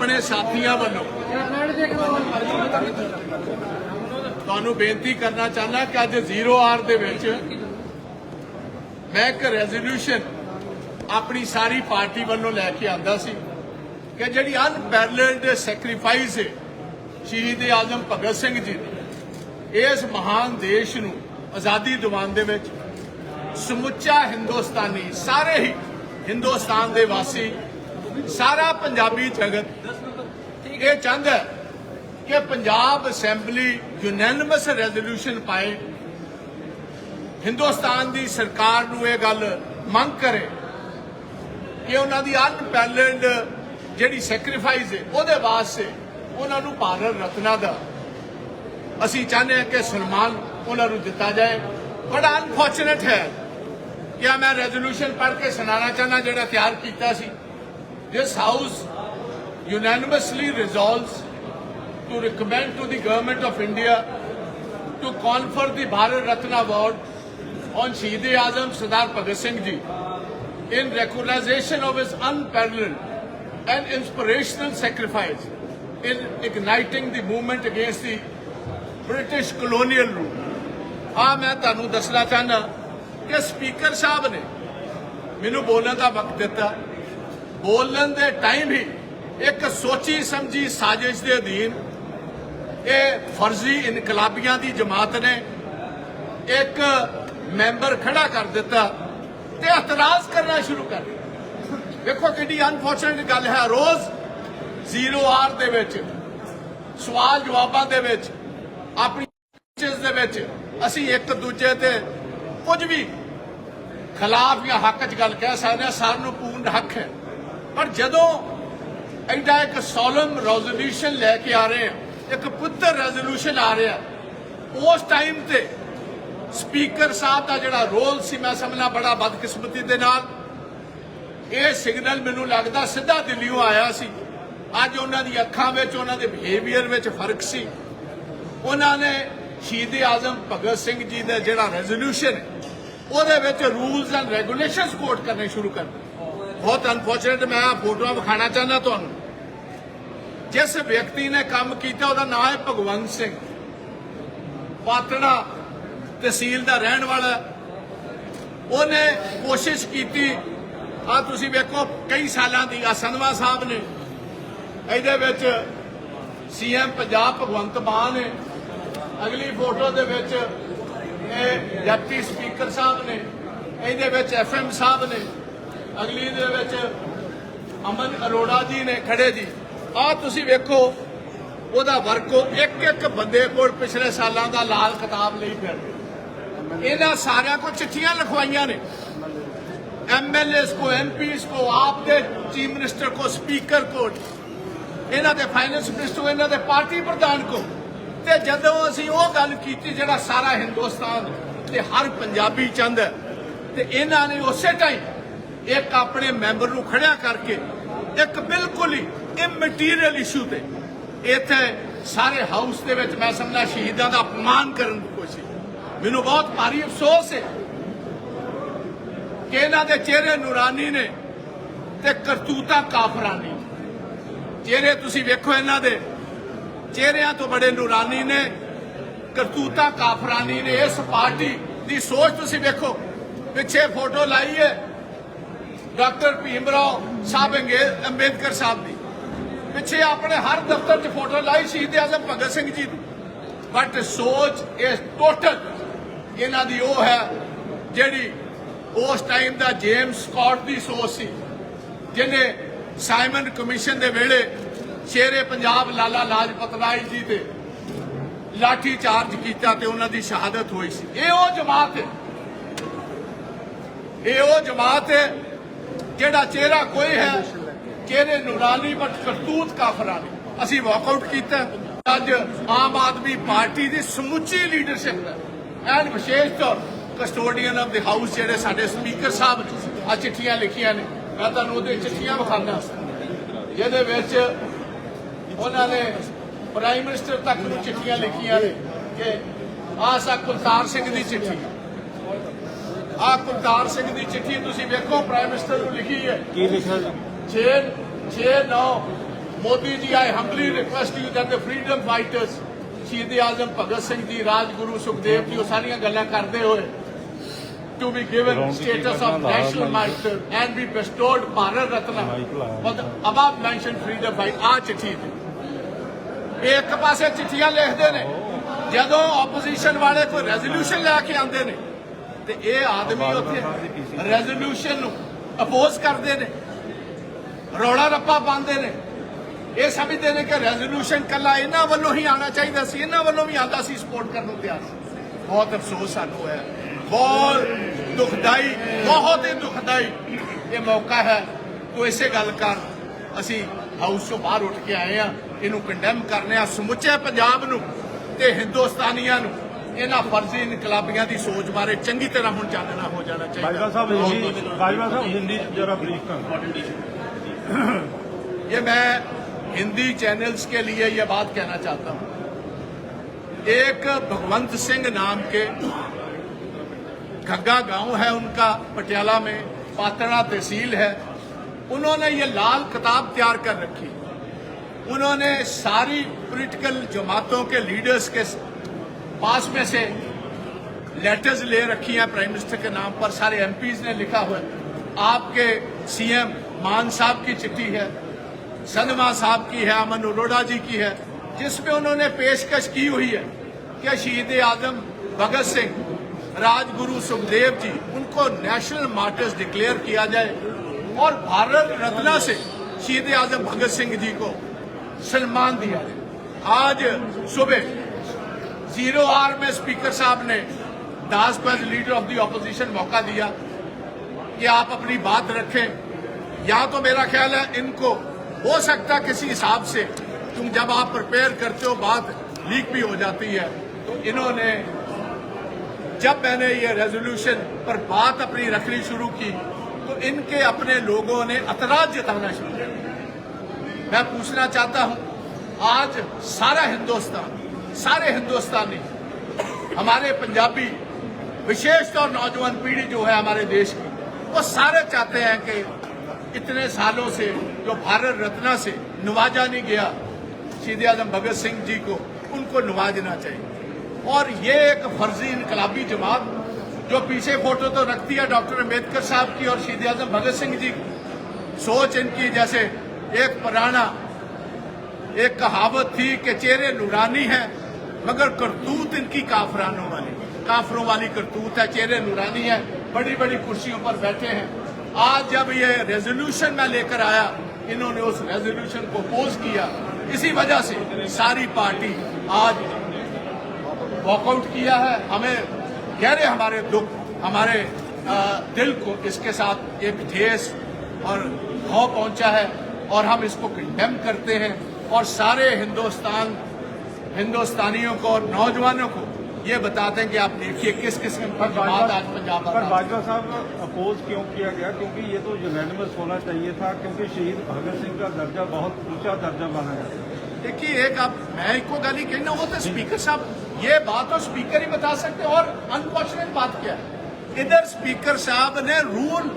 ਆਪਣੇ ਸਾਥੀਆਂ ਵੱਲੋਂ। ਤੁਹਾਨੂੰ ਬੇਨਤੀ ਕਰਨਾ ਚਾਹੁੰਦਾ ਕਿ ਅੱਜ ਜ਼ੀਰੋ ਆਰ ਦੇ ਵਿੱਚ ਮੈਂ ਇੱਕ ਰੈਜ਼ੋਲੂਸ਼ਨ ਆਪਣੀ ਸਾਰੀ ਪਾਰਟੀ ਵੱਲੋਂ ਲੈ ਕੇ ਆਂਦਾ ਸੀ ਕਿ ਜਿਹੜੀ ਅਨਪੈਰਲਡ ਸੈਕਰੀਫਾਈਸ ਹੈ ਸ਼ਹੀਦ ਆਜ਼ਮ ਭਗਤ ਸਿੰਘ ਜੀ ਦੀ, ਇਸ ਮਹਾਨ ਦੇਸ਼ ਨੂੰ ਆਜ਼ਾਦੀ ਦਿਵਾਉਣ ਦੇ ਵਿੱਚ ਸਮੁੱਚਾ ਹਿੰਦੁਸਤਾਨੀ ਸਾਰੇ ਹੀ ਹਿੰਦੁਸਤਾਨ ਦੇ ਵਾਸੀ ਸਾਰਾ ਪੰਜਾਬੀ ਜਗਤ ਇਹ ਚਾਹੁੰਦਾ ਕਿ ਪੰਜਾਬ ਅਸੈਂਬਲੀ ਯੂਨੈਨਿਮਸ ਰੈਜ਼ੋਲੂਸ਼ਨ ਪਾਏ। ਹਿੰਦੁਸਤਾਨ ਦੀ ਸਰਕਾਰ ਨੂੰ ਇਹ ਗੱਲ ਮੰਗ ਕਰੇ ਕਿ ਉਹਨਾਂ ਦੀ ਅਨਪੈਲਡ ਜਿਹੜੀ ਸੈਕਰੀਫਾਈਸ ਹੈ, ਉਹਦੇ ਵਾਸਤੇ ਉਹਨਾਂ ਨੂੰ ਭਾਰਤ ਰਤਨਾ ਦਾ। ਅਸੀਂ ਚਾਹੁੰਦੇ ਹਾਂ ਕਿ ਸਨਮਾਨ ਉਹਨਾਂ ਨੂੰ ਦਿੱਤਾ ਜਾਏ। ਬੜਾ ਅਨਫੋਰਚੂਨੇਟ ਹੈ ਕਿ ਮੈਂ ਰੈਜ਼ੋਲੂਸ਼ਨ ਪੜ੍ਹ ਕੇ ਸੁਣਾਉਣਾ ਚਾਹੁੰਦਾ, ਜਿਹੜਾ ਤਿਆਰ ਕੀਤਾ ਸੀ। This house unanimously resolves to recommend to the government of India to confer the Bharat Ratna Award on Shaheed Azam Sardar Bhagat Singh Ji in recognition of his unparalleled and inspirational sacrifice in igniting the movement against the British colonial rule. ਆ ਮੈਂ ਤੁਹਾਨੂੰ ਦੱਸਣਾ ਚਾਹਨਾ ਕਿ speaker ਸਾਹਿਬ ਨੇ ਮੈਨੂੰ ਬੋਲਣ ਦਾ ਵਕਤ ਦਿੱਤਾ ਬੋਲਣ ਦੇ ਟਾਈਮ ਹੀ ਇੱਕ ਸੋਚੀ ਸਮਝੀ ਸਾਜ਼ਿਸ਼ ਦੇ ਅਧੀਨ ਇਹ ਫਰਜ਼ੀ ਇਨਕਲਾਬੀਆਂ ਦੀ ਜਮਾਤ ਨੇ ਇੱਕ ਮੈਂਬਰ ਖੜਾ ਕਰ ਦਿੱਤਾ ਤੇ ਇਤਰਾਜ਼ ਕਰਨਾ ਸ਼ੁਰੂ ਕਰ ਦਿੱਤਾ। ਵੇਖੋ ਕਿੰਨੀ ਅਨਫੋਰਚੂਨੇਟ ਗੱਲ ਹੈ। ਰੋਜ਼ ਜ਼ੀਰੋ ਆਰ ਦੇ ਵਿੱਚ, ਸਵਾਲ ਜਵਾਬਾਂ ਦੇ ਵਿੱਚ, ਆਪਣੀ ਚੀਜ਼ ਦੇ ਵਿੱਚ ਅਸੀਂ ਇੱਕ ਦੂਜੇ ਤੇ ਕੁਝ ਵੀ ਖਿਲਾਫ ਜਾਂ ਹੱਕ 'ਚ ਗੱਲ ਕਹਿ ਸਕਦੇ ਹਾਂ। ਸਾਨੂੰ ਨੂੰ ਪੂਰਨ ਹੱਕ ਹੈ। ਪਰ ਜਦੋਂ ਐਡਾ ਇੱਕ ਸੋਲਮ ਰੈਜ਼ੋਲੂਸ਼ਨ ਲੈ ਕੇ ਆ ਰਹੇ ਆ ਇੱਕ ਪੁੱਤਰ ਰੈਜ਼ੋਲੂਸ਼ਨ ਆ ਰਿਹਾ, ਉਸ ਟਾਈਮ ਤੇ ਸਪੀਕਰ ਸਾਹਿਬ ਦਾ ਜਿਹੜਾ ਰੋਲ ਸੀ, ਮੈਂ ਸਮਝਣਾ ਬੜਾ ਬਦਕਿਸਮਤੀ ਦੇ ਨਾਲ, ਇਹ ਸਿਗਨਲ ਮੈਨੂੰ ਲੱਗਦਾ ਸਿੱਧਾ ਦਿੱਲੀੋਂ ਆਇਆ ਸੀ। ਅੱਜ ਉਹਨਾਂ ਦੀ ਅੱਖਾਂ ਵਿੱਚ, ਉਹਨਾਂ ਦੇ ਬਿਹੇਵੀਅਰ ਵਿੱਚ ਫ਼ਰਕ ਸੀ। ਉਹਨਾਂ ਨੇ ਸ਼ਹੀਦ ਆਜ਼ਮ ਭਗਤ ਸਿੰਘ ਜੀ ਦਾ ਜਿਹੜਾ ਰੈਜ਼ੋਲੂਸ਼ਨ ਹੈ, ਉਹਦੇ ਵਿੱਚ ਰੂਲਸ ਐਂਡ ਰੈਗੂਲੇਸ਼ਨਸ ਕੋਟ ਕਰਨੇ ਸ਼ੁਰੂ ਕਰ ਦਿੱਤੇ। ਬਹੁਤ ਅਨਫੋਰਚੂਨੇਟ ਮੈਂ ਆਹ ਫੋਟੋਆਂ ਵਿਖਾਣਾ ਚਾਹੁੰਦਾ ਤੁਹਾਨੂੰ। ਜਿਸ ਵਿਅਕਤੀ ਨੇ ਕੰਮ ਕੀਤਾ, ਉਹਦਾ ਨਾਮ ਹੈ ਭਗਵੰਤ ਸਿੰਘ। ਪਾਤੜਾ ਤਹਿਸੀਲ ਦਾ ਰਹਿਣ ਵਾਲਾ। ਉਹਨੇ ਕੋਸ਼ਿਸ਼ ਕੀਤੀ, ਆ ਤੁਸੀਂ ਵੇਖੋ, ਕਈ ਸਾਲਾਂ ਦੀ, ਆ ਸੰਧਵਾ ਸਾਹਿਬ ਨੇ। ਇਹਦੇ ਵਿੱਚ ਸੀਐਮ ਪੰਜਾਬ ਭਗਵੰਤ ਮਾਨ ਨੇ। ਅਗਲੀ ਫੋਟੋ ਦੇ ਵਿੱਚ ਇਹ ਡਿਪਟੀ ਸਪੀਕਰ ਸਾਹਿਬ ਨੇ। ਇਹਦੇ ਵਿੱਚ ਐਫਐਮ ਸਾਹਿਬ ਨੇ। ਅਗਲੀ ਦੇ ਵਿੱਚ ਅਮਨ ਅਰੋੜਾ ਜੀ ਨੇ ਖੜੇ ਜੀ। ਆ ਤੁਸੀਂ ਵੇਖੋ, ਉਹਦਾ ਵਰਕੋ ਇੱਕ ਇੱਕ ਬੰਦੇ ਕੋਲ ਪਿਛਲੇ ਸਾਲਾਂ ਦਾ ਲਾਲ ਕਿਤਾਬ ਲਈ ਫਿਰਦੇ ਇਹਨਾਂ ਸਾਰਿਆਂ ਕੋ ਚਿੱਠੀਆਂ ਲਿਖਵਾਈਆਂ ਨੇ। ਐਮਐਲਏਸ ਕੋ ਐਮਪੀਸ ਕੋ ਆਪ ਦੇ ਚੀਫ ਮਿਨਿਸਟਰ ਕੋ, ਸਪੀਕਰ ਕੋ। ਇਹਨਾਂ ਦੇ ਫਾਈਨੈਂਸ ਮਿਨਿਸਟਰ ਇਹਨਾਂ ਦੇ ਪਾਰਟੀ ਪ੍ਰਧਾਨ ਕੋ। ਤੇ ਜਦੋਂ ਅਸੀਂ ਉਹ ਗੱਲ ਕੀਤੀ ਜਿਹੜਾ ਸਾਰਾ ਹਿੰਦੁਸਤਾਨ ਤੇ ਹਰ ਪੰਜਾਬੀ ਚੰਦ ਤੇ ਇਹਨਾਂ ਨੇ ਉਸੇ ਟਾਈਮ ਇੱਕ ਆਪਣੇ ਮੈਂਬਰ ਨੂੰ ਖੜਿਆ ਕਰਕੇ ਇੱਕ ਬਿਲਕੁਲ ਹੀ ਇਮਟੀਰੀਅਲ ਇਸ਼ੂ ਤੇ ਇੱਥੇ ਸਾਰੇ ਹਾਊਸ ਦੇ ਵਿੱਚ ਮੈਂ ਸਮਝਦਾ ਸ਼ਹੀਦਾਂ ਦਾ ਅਪਮਾਨ ਕਰਨ ਦੀ ਕੋਸ਼ਿਸ਼। ਮੈਨੂੰ ਬਹੁਤ ਭਾਰੀ ਅਫਸੋਸ ਹੈ ਕਿ ਇਹਨਾਂ ਦੇ ਚਿਹਰੇ ਨੂਰਾਨੀ ਨੇ ਤੇ ਕਰਤੂਤਾਂ ਕਾਫਰਾਨੀ। ਚਿਹਰੇ ਤੁਸੀਂ ਵੇਖੋ ਇਹਨਾਂ ਦੇ ਚਿਹਰਿਆਂ ਤੋਂ ਬੜੇ ਨੂਰਾਨੀ ਨੇ, ਕਰਤੂਤਾਂ ਕਾਫਰਾਨੀ ਨੇ। ਇਸ ਪਾਰਟੀ ਦੀ ਸੋਚ ਤੁਸੀਂ ਵੇਖੋ, ਪਿੱਛੇ ਫੋਟੋ ਲਾਈ ਹੈ। ਡਾਕਟਰ ਭੀਮਰਾਓ ਸਾਹਿਬ ਅੰਬੇਦਕਰ ਸਾਹਿਬ ਦੀ। ਪਿੱਛੇ ਆਪਣੇ ਹਰ ਦਫ਼ਤਰ 'ਚ ਫੋਟੋ ਲਾਈ ਸ਼ਹੀਦ ਆਜ਼ਮ ਭਗਤ ਸਿੰਘ ਜੀ ਦੀ। ਬਟ ਸੋਚ ਇਸ ਟੋਟਲ ਇਹਨਾਂ ਦੀ ਉਹ ਹੈ, ਜਿਹੜੀ ਉਸ ਟਾਈਮ ਦਾ ਜੇਮਸ ਸਕਾਟ ਦੀ ਸੋਚ ਸੀ, ਜਿਹਨੇ ਸਾਈਮਨ ਕਮਿਸ਼ਨ ਦੇ ਵੇਲੇ ਸ਼ੇਰੇ ਪੰਜਾਬ ਲਾਲਾ ਲਾਜਪਤ ਰਾਏ ਜੀ ਤੇ ਲਾਠੀ ਚਾਰਜ ਕੀਤਾ ਤੇ ਉਹਨਾਂ ਦੀ ਸ਼ਹਾਦਤ ਹੋਈ ਸੀ। ਇਹ ਉਹ ਜਮਾਤ ਹੈ। ਇਹ ਉਹ ਜਮਾਤ ਹੈ ਜਿਹੜਾ ਚਿਹਰਾ ਕੋਈ ਹੈ, ਚਿਹਰੇ ਨੂਰਾਨੀ ਬਟ ਕਰਤੂਤ ਕਾਫਰਾਨੀ ਅਸੀਂ ਵਾਕਆਊਟ ਕੀਤਾ। ਅੱਜ ਆਮ ਆਦਮੀ ਪਾਰਟੀ ਦੀ ਸਮੁੱਚੀ ਲੀਡਰਸ਼ਿਪ ਐਂਡ ਵਿਸ਼ੇਸ਼ ਤੌਰ ਕਸਟੋਡੀਅਨ ਆਫ ਦੀ ਹਾਊਸ ਜਿਹੜੇ ਸਾਡੇ ਸਪੀਕਰ ਸਾਹਿਬ ਆ ਚਿੱਠੀਆਂ ਲਿਖੀਆਂ ਨੇ। ਮੈਂ ਤੁਹਾਨੂੰ ਉਹਦੇ ਚਿੱਠੀਆਂ ਵਿਖਾਉਂਦਾ। ਜਿਹਦੇ ਵਿੱਚ ਉਹਨਾਂ ਨੇ ਪ੍ਰਾਈਮ ਮਿਨਿਸਟਰ ਤੱਕ ਨੂੰ ਚਿੱਠੀਆਂ ਲਿਖੀਆਂ ਨੇ ਕਿ ਆਹ ਕੁਲਤਾਰ ਸਿੰਘ ਦੀ ਚਿੱਠੀ। ਆਹ ਕੁਲਤਾਰ ਸਿੰਘ ਦੀ ਚਿੱਠੀ ਤੁਸੀਂ ਵੇਖੋ ਪ੍ਰਾਈਮ ਮਿਨਿਸਟਰ ਨੂੰ ਲਿਖੀ ਹੈ। ਕੀ ਲਿਖਿਆ 6 6 9 Modi ji I humbly request you that the freedom fighters Shaheed Azam Bhagat Singh ji Rajguru Sukhdev ji ਉਹ ਸਾਰੀਆਂ ਗੱਲਾਂ ਕਰਦੇ ਹੋਏ be given status of national martyr and be bestowed Bharat Ratna for the above mentioned freedom fight ਆ ਚਿੱਠੀ ਇਹ ਇੱਕ ਪਾਸੇ ਚਿੱਠੀਆਂ ਲਿਖਦੇ ਨੇ। ਜਦੋਂ ਆਪੋਜੀਸ਼ਨ ਵਾਲੇ ਕੋਈ ਰੈਜ਼ੋਲੂਸ਼ਨ ਲੈ ਕੇ ਆਉਂਦੇ ਨੇ ਤੇ ਇਹ ਆਦਮੀ ਉੱਥੇ ਰੈਜ਼ੋਲੂਸ਼ਨ ਨੂੰ ਅਪੋਜ਼ ਕਰਦੇ ਨੇ, ਰੌਲਾ ਰੱਪਾ ਪਾਉਂਦੇ ਨੇ। ਇਹ ਸਮਝਦੇ ਨੇ ਕਿ ਰੈਜ਼ੋਲੂਸ਼ਨ ਕੱਲਾ ਇਹਨਾਂ ਵੱਲੋਂ ਹੀ ਆਉਣਾ ਚਾਹੀਦਾ ਸੀ, ਇਹਨਾਂ ਵੱਲੋਂ ਵੀ ਆਉਂਦਾ ਸੀ ਸਪੋਰਟ ਕਰਨ ਨੂੰ ਤਿਆਰ। ਸੀ ਬਹੁਤ ਅਫਸੋਸ ਸਾਨੂੰ ਹੈ, ਬਹੁਤ ਦੁਖਦਾਈ, ਬਹੁਤ ਹੀ ਦੁਖਦਾਈ। ਇਹ ਮੌਕਾ ਹੈ, ਤੋ ਇਸੇ ਗੱਲ ਕਰ। ਅਸੀਂ ਹਾਊਸ ਤੋਂ ਬਾਹਰ ਉੱਠ ਕੇ ਆਏ ਆ ਇਹਨੂੰ ਕੰਡੈਮ ਕਰਨੇ ਆ, ਸਮੁੱਚੇ ਪੰਜਾਬ ਨੂੰ ਤੇ ਹਿੰਦੁਸਤਾਨੀਆਂ ਨੂੰ। ਇਹਨਾਂ ਫਰਜ਼ੀ ਇਨਕਲਾਬੀਆਂ ਦੀ ਸੋਚ ਬਾਰੇ ਚੰਗੀ ਤਰ੍ਹਾਂ ਹੁਣ ਚਾਨਣਾ ਹੋ ਜਾਣਾ ਚਾਹੀਦਾ ਬਾਜਵਾ ਸਾਹਿਬ ਹਿੰਦੀ ਬਾਜਵਾ ਸਾਹਿਬ ਹਿੰਦੀ जरा ब्रीफ कर ये मैं हिंदी चैनल्स के लिए ये बात कहना चाहता हूं एक भगवंत सिंह नाम के घग्गा गांव है उनका पटियाला में पातड़ा तहसील है उन्होंने ये लाल किताब तैयार कर रखी उन्होंने सारी पॉलिटिकल जमातों के लीडर्स के پاس میں سے لیٹرز لے رکھی ہیں پرائم منسٹر کے نام پر، سارے ایم پیز نے لکھا ہوا ہے۔ آپ کے سی ایم مان صاحب کی چٹھی ہے سنما صاحب کی ہے، امن اروڑا جی کی ہے، جس میں انہوں نے پیشکش کی ہوئی ہے کہ شہید اعظم بھگت سنگھ راج گرو سکھدیو جی ان کو نیشنل مارٹرز ڈکلیئر کیا جائے اور بھارت رتنا سے شہید اعظم بھگت سنگھ جی کو سلمان دیا جائے۔ آج صبح زیرو آر میں اسپیکر صاحب نے داس پر لیڈر آف دی اپوزیشن موقع دیا کہ آپ اپنی بات رکھیں۔ یا تو میرا خیال ہے ان کو ہو سکتا کسی حساب سے تم جب آپ پرپیر کرتے ہو بات لیک بھی ہو جاتی ہے۔ تو انہوں نے جب میں نے یہ ریزولوشن پر بات اپنی رکھنی شروع کی تو ان کے اپنے لوگوں نے اطراج جتانا شروع کیا۔ میں پوچھنا چاہتا ہوں، آج سارا ہندوستان سارے ہندوستانی، ہمارے پنجابی، وشیش طور نوجوان پیڑھی جو ہے ہمارے دیش کی، وہ سارے چاہتے ہیں کہ اتنے سالوں سے جو بھارت رتنا سے نوازا نہیں گیا شہید اعظم بھگت سنگھ جی کو، ان کو نوازنا چاہیے۔ اور یہ ایک فرضی انقلابی جماعت جو پیچھے فوٹو تو رکھتی ہے ڈاکٹر امبیدکر صاحب کی اور شہید اعظم بھگت سنگھ جی کی۔ سوچ ان کی جیسے ایک پرانا، ایک کہاوت تھی کہ چہرے نورانی ہیں۔ مگر کرتوت ان کی کافرانوں والی۔ کافروں والی کرتوت ہے، چہرے نورانی ہیں بڑی بڑی کرسیوں پر بیٹھے ہیں۔ آج جب یہ ریزولوشن میں لے کر آیا، انہوں نے اس ریزولوشن کو پوز کیا۔ اسی وجہ سے ساری پارٹی آج واک آؤٹ کیا ہے۔ ہمیں گہرے ہمارے دکھ، ہمارے دل کو اس کے ساتھ ایک ٹھیس اور ہو پہنچا ہے اور ہم اس کو کنڈیم کرتے ہیں اور سارے ہندوستان ہندوستانیوں کو اور نوجوانوں کو یہ بتاتے ہیں کہ آپ دیکھیے کس قسم پر باجوہ صاحب اپوز کیوں کیا گیا؟ کیونکہ یہ تو یونینمس ہونا چاہیے تھا کیونکہ شہید بھگت سنگھ کا درجہ بہت اونچا درجہ بنا گیا ہے۔ دیکھیے ایک آپ میں کو گالی کہنا وہ تو اسپیکر صاحب یہ بات تو اسپیکر ہی بتا سکتے اور انفارچونیٹ بات کیا ہے۔ ادھر اسپیکر صاحب نے رول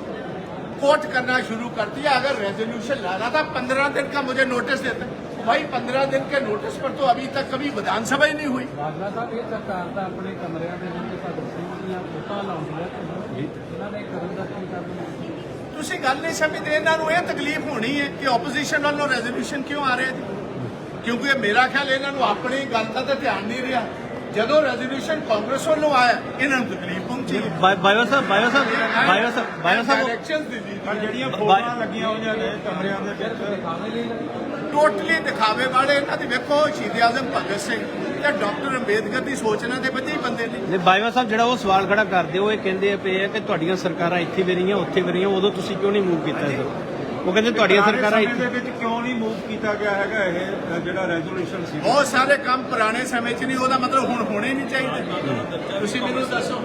کوٹ کرنا شروع کر دیا۔ اگر ریزولوشن لانا تھا پندرہ دن کا مجھے نوٹس دیتے۔ भाई पंद्रह दिन के नोटिस पर तो अभी तक कभी विधानसभा ही नहीं हुई ਬਾਜਵਾ ਸਾਹਿਬ ਇਹ ਸਰਕਾਰ ਤਾਂ ਆਪਣੇ ਕਮਰਿਆਂ ਦੇ ਵਿੱਚ ਭਗਤ ਸਿੰਘ ਦੀਆਂ ਫੋਟੋਆਂ ਲਾਉਂਦੀ ਹੈ ਤੇ ਇਹਨਾਂ ਨੇ ਕਰਨ ਦਾ ਕੀ ਕਰਨਾ ਤੁਸੀਂ ਗੱਲ ਨਹੀਂ ਸਮਝਦੇ ਇਹਨਾਂ ਨੂੰ ਇਹ ਤਕਲੀਫ ਹੋਣੀ ਹੈ ਕਿ ਆਪੋਜੀਸ਼ਨ ਵੱਲੋਂ ਰੈਜ਼ੋਲੂਸ਼ਨ ਕਿਉਂ ਆ ਰਿਹਾ ਜੀ ਕਿਉਂਕਿ ਇਹ ਮੇਰਾ ਖਿਆਲ ਇਹਨਾਂ ਨੂੰ ਆਪਣੀ ਗੱਲ ਦਾ ਤਾਂ ਧਿਆਨ ਨਹੀਂ ਰਿਹਾ ਜਦੋਂ ਰੈਜ਼ੋਲੂਸ਼ਨ ਕਾਂਗਰਸ ਵੱਲੋਂ ਆਇਆ ਇਹਨਾਂ ਨੂੰ ਤਕਲੀਫ ਪਹੁੰਚੀ। ਬਾਈਵਾ ਸਾਹਿਬ ਬਾਈਵਾ ਸਾਹਿਬ ਬਾਈਵਾ ਸਾਹਿਬ ਬਾਈਵਾ ਸਾਹਿਬ ਡਾਇਰੈਕਸ਼ਨਸ ਦਿੱਤੀ ਪਰ ਜਿਹੜੀਆਂ ਫੋਟੋਆਂ ਲੱਗੀਆਂ ਹੋਈਆਂ ਨੇ ਕਮਰਿਆਂ ਦੇ ਵਿੱਚ ਦਿਖਾਵੇ ਲਈ ਟੋਟਲੀ ਦਿਖਾਵੇ ਵਾਲੇ ਇਹਨਾਂ ਦੀ ਵੇਖੋ ਸ਼ਹੀਦ ਆਜ਼ਮ ਭਗਤ ਸਿੰਘ ਤੇ ਡਾਕਟਰ ਅੰਬੇਦਕਰ ਦੀ ਸੋਚ ਇਹਨਾਂ ਦੇ ਬੱਚੇ ਹੀ ਬੰਦੇ ਨੇ। ਨੇ ਬਾਈਵਾ ਸਾਹਿਬ ਜਿਹੜਾ ਉਹ ਸਵਾਲ ਖੜਾ ਕਰਦੇ ਹੋ ਇਹ ਕਹਿੰਦੇ ਪਏ ਆ ਕਿ ਤੁਹਾਡੀਆਂ ਸਰਕਾਰਾਂ ਇੱਥੇ ਵੀ ਰਹੀਆਂ ਉੱਥੇ ਵੀ ਰਹੀਆਂ ਉਦੋਂ ਤੁਸੀਂ ਕਿਉਂ ਨਹੀਂ ਮੂਵ ਕੀਤਾ ਇਹ ਉਹ ਕਹਿੰਦੇ ਤੁਹਾਡੀਆਂ ਪੁਰਾਣੇ ਸਰਕਾਰਾਂ ਸਮੇਂ ਇੱਥੇ ਦੇ ਵਿੱਚ ਕਿਉਂ ਨਹੀਂ ਮੂਵ ਕੀਤਾ ਗਿਆ ਹੈਗਾ ਇਹ ਅ, ਜਿਹੜਾ ਰੈਜ਼ੋਲੂਸ਼ਨ ਸੀ? ਬਹੁਤ ਸਾਰੇ ਕੰਮ ਪੁਰਾਣੇ ਸਮੇਂ 'ਚ ਨਹੀਂ ਉਹਦਾ ਮਤਲਬ ਹੁਣ ਹੋਣੇ ਨਹੀਂ ਚਾਹੀਦੇ। ਤੁਸੀਂ ਮੈਨੂੰ ਦੱਸੋ।